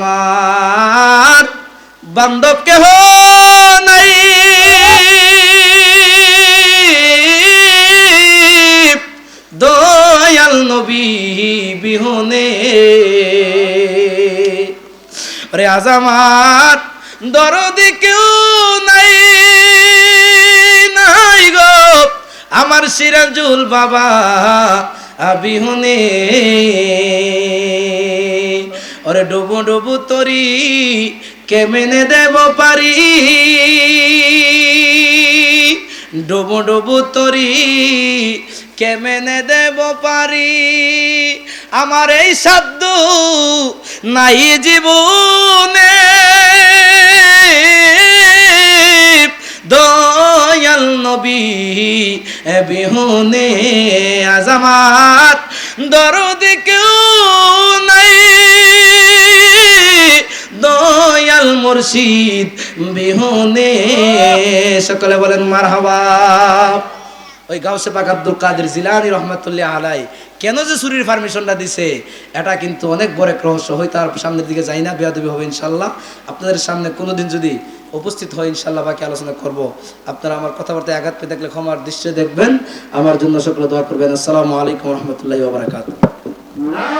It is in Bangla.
আমার বান্ধব কেহ নাই। দয়াল নবী বিহনে। রে আজ আমার দরদি কেউ নাই নাই গো। আমার সিরাজুল বাবা বিহনে। ওরে ডুবু ডুবু তরি, কেমেনে দেব পারি? ডুবু ডুবু তরি, কেমেনে দেব পারি? আমার এই সাধ্য নাই জীবনে। দয়াল নবী বিহুনে আজামাত দরদ কেউ দয়াল মুর্শিদ বিহুনে। সকলে বলেন, মারহাবা। ওই গাউসে পাক আব্দুল কাদের জিলানি রহমতুল্লাহ আলাই কেন যে চুরির পারমিশনটা দিছে? এটা কিন্তু অনেক বড় এক রহস্য। হয় তার সামনের দিকে যাই না, বেয়াদবি হবে ইনশাল্লাহ আপনাদের সামনে কোনোদিন যদি উপস্থিত হয় ইনশাল্লাহ বাকি আলোচনা করব। আপনারা আমার কথাবার্তায় আঘাত পেয়ে দেখলে ক্ষমার দৃশ্যে দেখবেন। আমার জন্য সকলে দোয়া করবেন। আসসালামু আলাইকুম রহমতুল্লাহ নারায়ণ